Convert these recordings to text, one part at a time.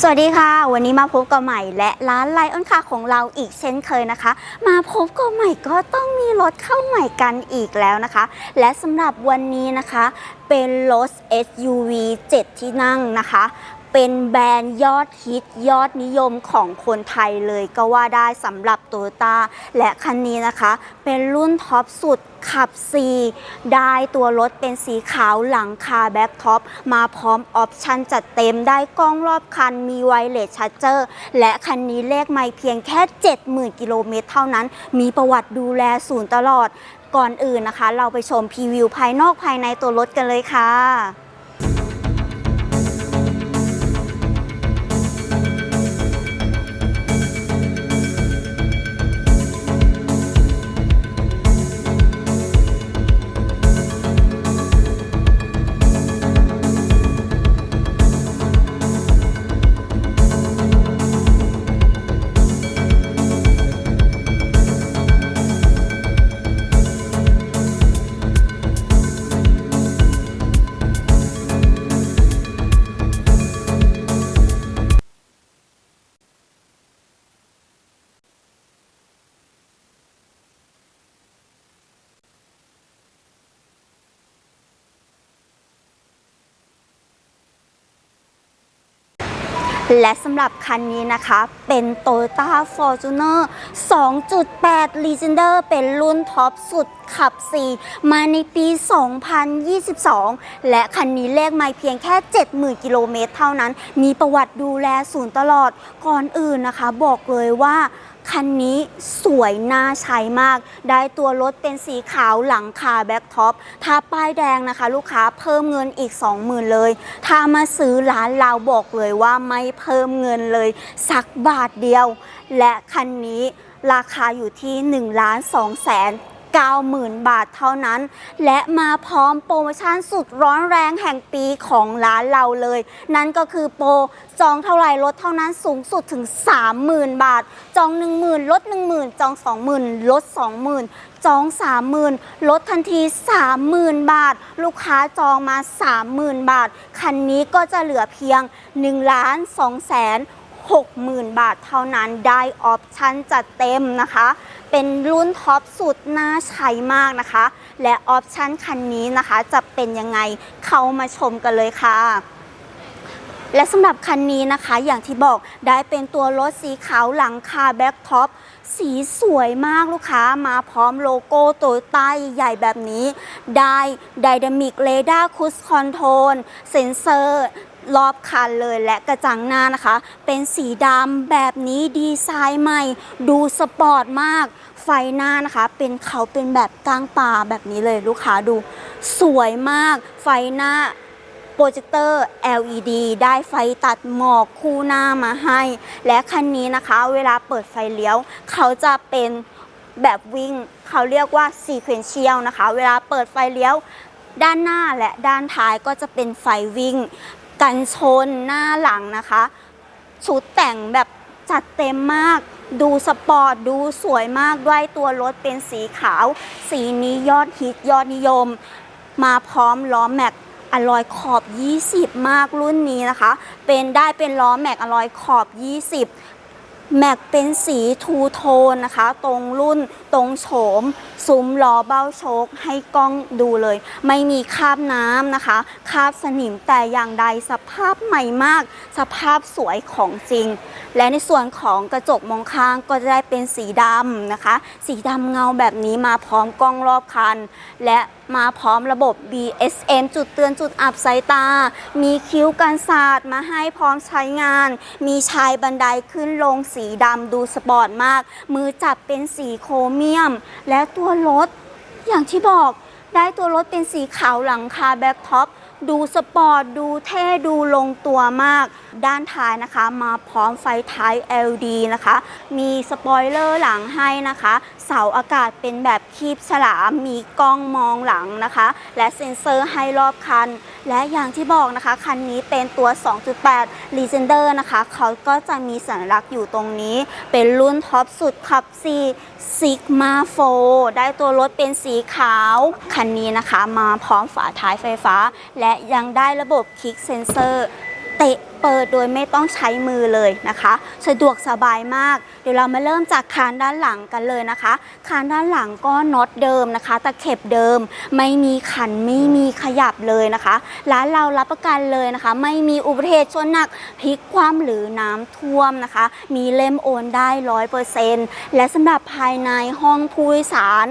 สวัสดีค่ะ วันนี้มาพบกับใหม่และร้านไลออนคาของเราอีกเช่นเคยนะคะ มาพบกับใหม่ก็ต้องมีรถเข้าใหม่กันอีกแล้วนะคะ และสำหรับวันนี้นะคะ เป็นรถ SUV 7 ที่นั่งนะคะเป็นแบรนด์ยอดฮิตยอดนิยมของคนไทยเลยก็ว่าได้สำหรับโตโยต้าและคันนี้นะคะ เป็นรุ่นท็อปสุด ขับ C ได้ตัวรถเป็นสีขาวหลังคาแบ็คท็อปมาพร้อมออปชันจัดเต็มได้กล้องรอบคันมีไวเลสชาร์เจอร์และคันนี้เลขไม่เพียงแค่ 70,000 กิโลเมตรเท่านั้น มีประวัติดูแลศูนย์ตลอดก่อนอื่นนะคะ เราไปชมพรีวิวภายนอกภายในตัวรถกันเลยค่ะ และสำหรับคันนี้นะคะเป็น Toyota Fortuner 2.8 Legender เป็นรุ่นท็อปสุดขับ 4 มาในปี 2022 และคันนี้เลขไม่เพียงแค่ 70,000 กิโลเมตรเท่านั้น มีประวัติดูแลศูนย์ตลอด ก่อนอื่นนะคะ บอกเลยว่า คันนี้สวยน่าใช้มาก ได้ตัวรถเป็นสีขาวหลังคาแบ็คท็อปท้าป้ายแดงนะคะ ลูกค้าเพิ่มเงินอีก 20,000 เลย ถ้ามาซื้อร้านเราบอกเลยว่าไม่เพิ่มเงินเลย สักบาทเดียว และคันนี้ราคาอยู่ที่1ล้าน2แสน 90,000 บาทเท่านั้น และมาพร้อมโปรโมชั่นสุดร้อนแรงแห่งปีของร้านเราเลย นั่นก็คือโปรจองเท่าไหร่ลดเท่านั้นสูงสุดถึง 30,000 บาท จอง 10,000 ลด 10,000 จอง 20,000 ลด 20,000จอง 30,000 ลดทันที 30,000 บาท ลูกค้าจองมา 30,000 บาท คันนี้ก็จะเหลือเพียง 1 ล้าน2แสน60,000 บาทเท่านั้นได้ออปชั่นจัดเต็มนะคะ เป็นรุ่นท็อปสุดน่าใช้มากนะคะ และออปชันคันนี้นะคะจะเป็นยังไงเข้ามาชมกันเลยค่ะและสำหรับคันนี้นะคะอย่างที่บอกได้เป็นตัวรถสีขาวหลังคาแบ็คท็อปสีสวยมากลูกค้ามาพร้อมโลโก้โตโยต้ใหญ่แบบนี้ ได้ไดนามิกเรดาร์คูสคอนโทรลเซ็นเซอร์รอบคันเลยและกระจังหน้านะคะ เป็นสีดำแบบนี้ดีไซน์ใหม่ ดูสปอร์ตมาก ไฟหน้านะคะ เป็นเขาเป็นแบบกลางป่าแบบนี้เลยลูกค้าดู สวยมาก ไฟหน้าโปรเจคเตอร์ LED ได้ไฟตัดหมอกคู่หน้ามาให้ และคันนี้นะคะ เวลาเปิดไฟเลี้ยว เขาจะเป็นแบบวิ่ง เขาเรียกว่า sequential นะคะ เวลาเปิดไฟเลี้ยว ด้านหน้าและด้านท้ายก็จะเป็นไฟวิ่ง กันชนหน้าหลังนะคะชุดแต่งแบบจัดเต็มมาก ดูสปอร์ตดูสวยมากด้วยตัวรถเป็นสีขาว สีนี้ยอดฮิตยอดนิยม มาพร้อมล้อแม็กอลอยขอบ 20 มากรุ่นนี้นะคะ เป็นได้เป็นล้อแม็กอลอยขอบ 20 แม็กเป็นสีทูโทนนะคะ ตรงรุ่นตรงโฉม ซุ้มล้อเบ้าโชคให้กล้องดูเลย ไม่มีคราบน้ำนะคะคราบสนิมแต่อย่างใดสภาพใหม่มาก สภาพสวยของจริง และในส่วนของกระจกมองข้างก็จะได้เป็นสีดำนะคะ สีดำเงาแบบนี้มาพร้อมกล้องรอบคัน และ มาพร้อมระบบ BSM จุดเตือนจุดอับสายตา มีคิ้วกันศาสตร์มาให้พร้อมใช้งาน มีชายบันไดขึ้นลงสีดำดูสปอร์ตมาก มือจับเป็นสีโครเมียม และตัวรถอย่างที่บอกได้ตัวรถเป็นสีขาวหลังคาแบ็คท็อป ดูสปอร์ต ดูเท่ดูลงตัวมาก ด้านท้ายนะคะมาพร้อมไฟท้าย LED นะคะ มีสปอยเลอร์หลังให้นะคะ เสาอากาศเป็นแบบคีบฉลาม มีกล้องมองหลังนะคะ และเซ็นเซอร์ให้รอบคัน และอย่างที่บอกนะคะ คันนี้เป็นตัว 2.8 Legender นะคะ เขาก็จะมีสัญลักษณ์อยู่ตรงนี้ เป็นรุ่นท็อปสุดขับ4 Sigma 4ได้ตัวรถเป็นสีขาว คันนี้นะคะ มาพร้อมฝาท้ายไฟฟ้า และยังได้ระบบคลิกเซนเซอร์ เตะ เปิดโดยไม่ต้องใช้มือเลยนะคะ สะดวกสบายมาก เดี๋ยวเรามาเริ่มจากคานด้านหลังกันเลยนะคะ คานด้านหลังก็น็อตเดิมนะคะ ตะเข็บเดิม ไม่มีขันไม่มีขยับเลยนะคะร้านเรารับประกันเลยนะคะ ไม่มีอุบัติเหตุชนหนักพลิกคว่ำหรือน้ำท่วมนะคะ มีเล่มโอนได้ร้อยเปอร์เซ็นต์และสำหรับภายในห้องผู้โดยสาร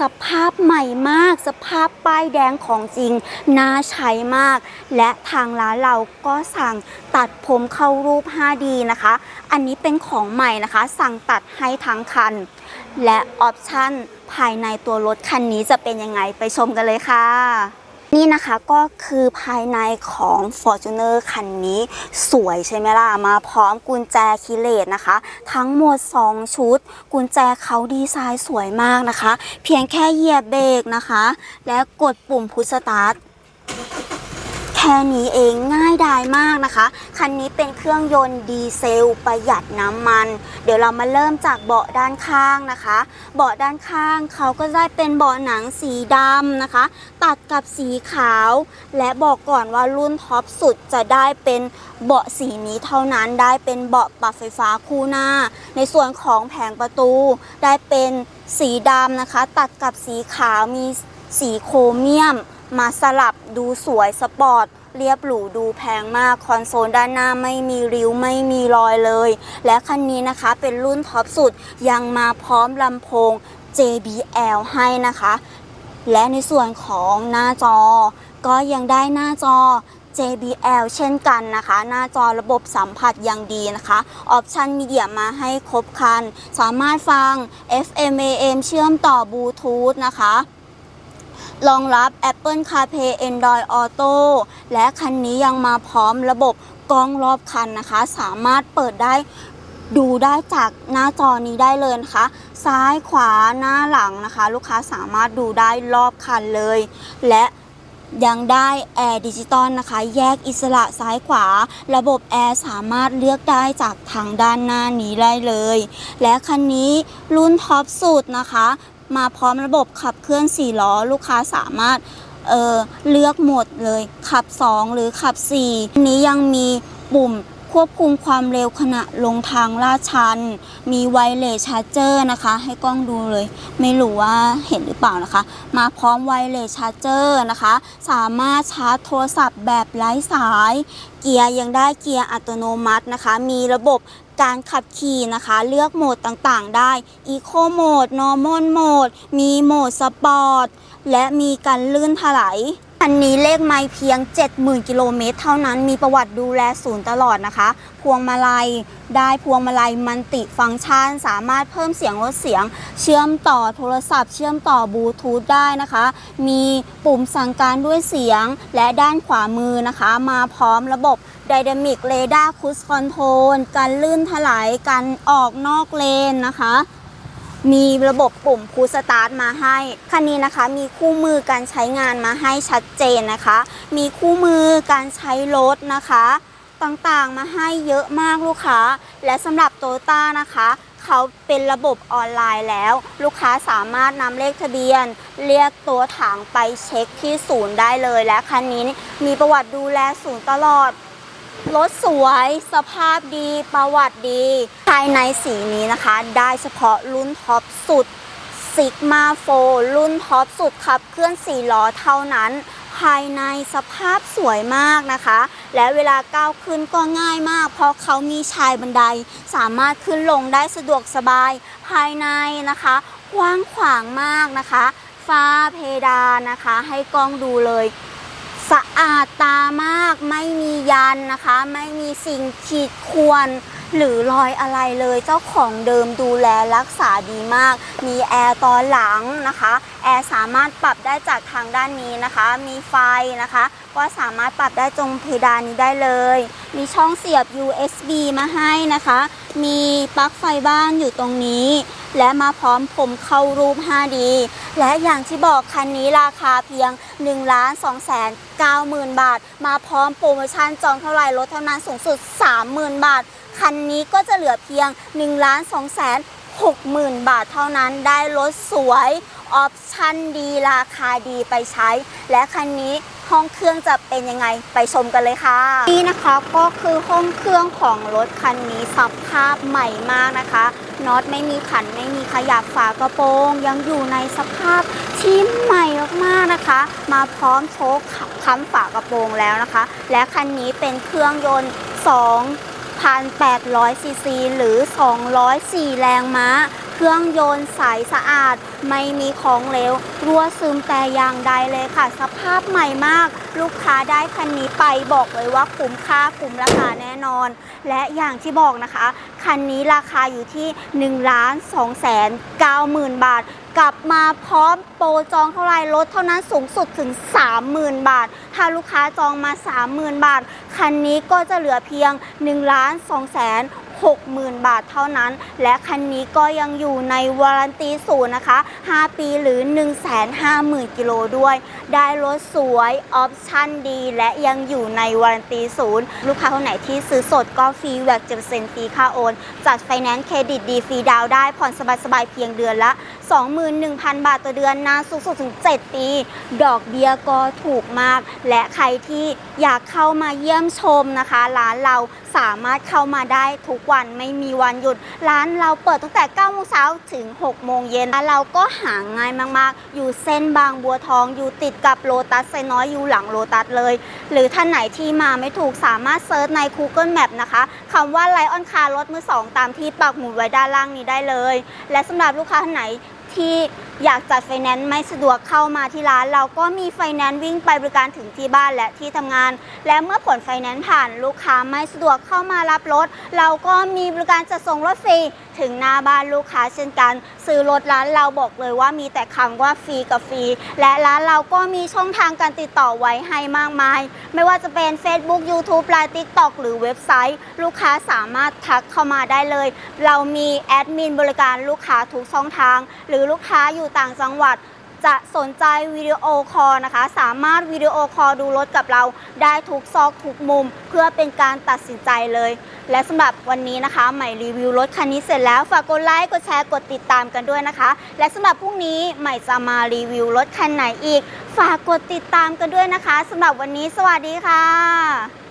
สภาพใหม่มาก สภาพป้ายแดงของจริง น่าใช้มาก และทางร้านเราก็สั่งตัดผมเข้ารูป 5D นะคะ อันนี้เป็นของใหม่นะคะ สั่งตัดให้ทั้งคัน และออปชั่นภายในตัวรถคันนี้จะเป็นยังไงไปชมกันเลยค่ะ นี่นะคะก็คือภายในของ Fortuner คันนี้สวยใช่ไหมล่ะ มาพร้อมกุญแจคิเลตนะคะ ทั้งหมด 2 ชุด กุญแจเขาดีไซน์สวยมากนะคะ เพียงแค่เหยียบเบรกนะคะ และกดปุ่มพุชสตาร์ท แค่นี้เองง่ายดายมากนะคะ คันนี้เป็นเครื่องยนต์ดีเซลประหยัดน้ำมัน เดี๋ยวเรามาเริ่มจากเบาะด้านข้างนะคะ เบาะด้านข้างเขาก็ได้เป็นเบาะหนังสีดำนะคะ ตัดกับสีขาว และบอกก่อนว่ารุ่นท็อปสุดจะได้เป็นเบาะสีนี้เท่านั้นได้เป็นเบาะปรับไฟฟ้าคู่หน้า ในส่วนของแผงประตูได้เป็นสีดำนะคะ ตัดกับสีขาวมีสีโครเมียม มาสลับดูสวยสปอร์ตเรียบหรูดูแพงมาก คอนโซลด้านหน้าไม่มีริ้วไม่มีรอยเลย และคันนี้นะคะเป็นรุ่นท็อปสุดยังมาพร้อมลำโพง JBL ให้นะคะ และในส่วนของหน้าจอ ก็ยังได้หน้าจอ JBL เช่นกันนะคะ หน้าจอระบบสัมผัสยังดีนะคะ ออปชันมีเดียมาให้ครบคัน สามารถฟัง FM AM เชื่อมต่อบลูทูธนะคะ รองรับ Apple CarPlay Android Auto และคันนี้ยังมาพร้อมระบบกล้องรอบคันนะคะ สามารถเปิดได้ดูได้จากหน้าจอนี้ได้เลยนะคะ ซ้ายขวาหน้าหลังนะคะ ลูกค้าสามารถดูได้รอบคันเลย และยังได้แอร์ดิจิตอลนะคะ แยกอิสระซ้ายขวา ระบบแอร์สามารถเลือกได้จากทางด้านหน้านี้ได้เลย และคันนี้รุ่นท็อปสุดนะคะ มาพร้อมระบบขับเคลื่อน4ล้อ ลูกค้าสามารถเเลือกโหมดเลยขับ 2 หรือขับ4อันนี้ยังมีปุ่มควบคุมความเร็วขณะลงทางลาดชัน มีไวเลสชาร์เจอร์นะคะ ให้กล้องดูเลย ไม่รู้ว่าเห็นหรือเปล่านะคะ มาพร้อมไวเลสชาร์เจอร์นะคะ สามารถชาร์จโทรศัพท์แบบไร้สาย เกียร์ยังได้เกียร์อัตโนมัตินะคะ มีระบบ การขับขี่นะคะ เลือกโหมดต่างๆ ได้ Eco Mode Normal Mode มีโหมดสปอร์ตและมีการลื่นถลายคันนี้เลขไม่เพียง 70,000 กิโลเมตร เท่านั้นมีประวัติดูแลศูนย์ตลอดนะคะ พวงมาลัยได้พวงมาลัยมันติฟังก์ชัน สามารถเพิ่มเสียงลดเสียง เชื่อมต่อโทรศัพท์ เชื่อมต่อบลูทูธได้นะคะ มีปุ่มสั่งการด้วยเสียงและด้านขวามือนะคะ มาพร้อมระบบ Dynamic Radar Cruise Control การลื่นถลายการออกนอกเลนนะคะ มีระบบปุ่มพูสตาร์ทมาให้ คันนี้นะคะมีคู่มือการใช้งานมาให้ชัดเจนนะคะ มีคู่มือการใช้รถนะคะ ต่างๆมาให้เยอะมากลูกค้า และสำหรับโตโยต้านะคะเขาเป็นระบบออนไลน์แล้ว ลูกค้าสามารถนำเลขทะเบียน เรียกตัวถังไปเช็คที่ศูนย์ได้เลยและคันนี้มีประวัติดูแลศูนย์ตลอด รถสวย สภาพดี ประวัติดี ภายในสีนี้นะคะ ได้เฉพาะรุ่นท็อปสุด Sigma 4รุ่นท็อปสุดขับเคลื่อน4ล้อเท่านั้น ภายในสภาพสวยมากนะคะ และเวลาก้าวขึ้นก็ง่ายมาก เพราะเขามีชายบันได สามารถขึ้นลงได้สะดวกสบาย ภายในนะคะกว้างขวางมากนะคะ ฟ้าเพดานนะคะ ให้กล้องดูเลย สะอาดตามากไม่มียันนะคะ ไม่มีสิ่งขีดข่วนหรือรอยอะไรเลยเจ้าของเดิมดูแลรักษาดีมาก มีแอร์ตอนหลังนะคะ แอร์สามารถปรับได้จากทางด้านนี้นะคะ มีไฟนะคะ ก็สามารถปรับได้ตรงเพดานนี้ได้เลย มีช่องเสียบ USB มาให้นะคะ มีปลั๊กไฟบ้านอยู่ตรงนี้ และมาพร้อมผมเข้ารูป 5D และอย่างที่บอกคันนี้ราคาเพียง 1 2 9 0 0 0 บาท มาพร้อมโปรโมชั่นจองเท่าไหร่ลดเท่านั้นสูงสุด 30,000 บาท คันนี้ก็จะเหลือเพียง 1 2 6 0 0 0 0 บาทเท่านั้นได้รถสวย ออปชั่นดีราคาดีไปใช้ และคันนี้ห้องเครื่องจะเป็นยังไงไปชมกันเลยค่ะ นี่นะคะก็คือห้องเครื่องของรถคันนี้สภาพใหม่มากนะคะ น็อตไม่มีขันไม่มีขยับฝากระโปรง ยังอยู่ในสภาพที่ใหม่มากๆนะคะ มาพร้อมโชคค้ำฝากระโปรงแล้วนะคะ และคันนี้เป็นเครื่องยนต์2,800ซีซีหรือ 204 แรงม้า เครื่องยนต์ใสสะอาด ไม่มีของเหลวรั่วซึมแต่อย่างใดเลยค่ะ สภาพใหม่มาก ลูกค้าได้คันนี้ไปบอกเลยว่าคุ้มค่าคุ้มราคาแน่นอน และอย่างที่บอกนะคะ คันนี้ราคาอยู่ที่1ล้าน2แสน9หมื่นบาท กลับมาพร้อมโปรจองเท่าไรลดเท่านั้นสูงสุดถึง 30,000 บาท ถ้าลูกค้าจองมา 30,000 บาท คันนี้ก็จะเหลือเพียง1ล้าน2แสน 60,000 บาทเท่านั้น และคันนี้ก็ยังอยู่ในวารันตีศูนย์นะคะ 5 ปีหรือ 150,000 กิโลด้วย ได้รถสวย ออปชั่นดี และยังอยู่ในวารันตีศูนย์ ลูกค้าคนไหนที่ซื้อสดก็ฟรีแวกเจ็ดเซนฟรีค่าโอน จัดไฟแนนซ์เครดิตดีฟรีดาวได้ผ่อนสบายๆเพียงเดือนละ 21,000 บาทต่อเดือนนานสูงสุดถึง 7 ปี ดอกเบี้ยก็ถูกมาก และใครที่อยากเข้ามาเยี่ยมชมนะคะ ร้านเรา สามารถเข้ามาได้ทุกวันไม่มีวันหยุด ร้านเราเปิดตั้งแต่9โมงเช้าถึง 6 โมงเย็นร้านเราก็หาง่ายมากๆ อยู่เส้นบางบัวทองอยู่ติดกับโลตัสไซน้อยอยู่หลังโลตัสเลย หรือท่านไหนที่มาไม่ถูกสามารถเซิร์ชใน Google Map นะคะคำว่าไลออนคาร์รถมือสองตามที่ปักหมุดไว้ด้านล่างนี้ได้เลย และสำหรับลูกค้าท่านไหนที่อยากจัดไฟแนนซ์ไม่สะดวกเข้ามาที่ร้าน เราก็มีไฟแนนซ์วิ่งไปบริการถึงที่บ้านและที่ทำงาน และเมื่อผลไฟแนนซ์ผ่านลูกค้าไม่สะดวกเข้ามารับรถ เราก็มีบริการจัดส่งรถฟรีถึงหน้าบ้านลูกค้าเช่นกัน ซื้อรถร้านเราบอกเลยว่ามีแต่คำว่าฟรีกับฟรี และร้านเราก็มีช่องทางการติดต่อไว้ให้มากมาย ไม่ว่าจะเป็น Facebook YouTube ไลน์ TikTok หรือเว็บไซต์ ลูกค้าสามารถทักเข้ามาได้เลย เรามีแอดมินบริการลูกค้าทุกช่องทาง หรือลูกค้าอยู่อยู่ต่างจังหวัด จะสนใจวิดีโอคอลนะคะ สามารถวิดีโอคอลดูรถกับเราได้ทุกซอกทุกมุม เพื่อเป็นการตัดสินใจเลย และสำหรับวันนี้นะคะ ใหม่รีวิวรถคันนี้เสร็จแล้ว ฝากกดไลค์กดแชร์กดติดตามกันด้วยนะคะ และสำหรับพรุ่งนี้ใหม่จะมารีวิวรถคันไหนอีก ฝากกดติดตามกันด้วยนะคะสำหรับวันนี้ สวัสดีค่ะ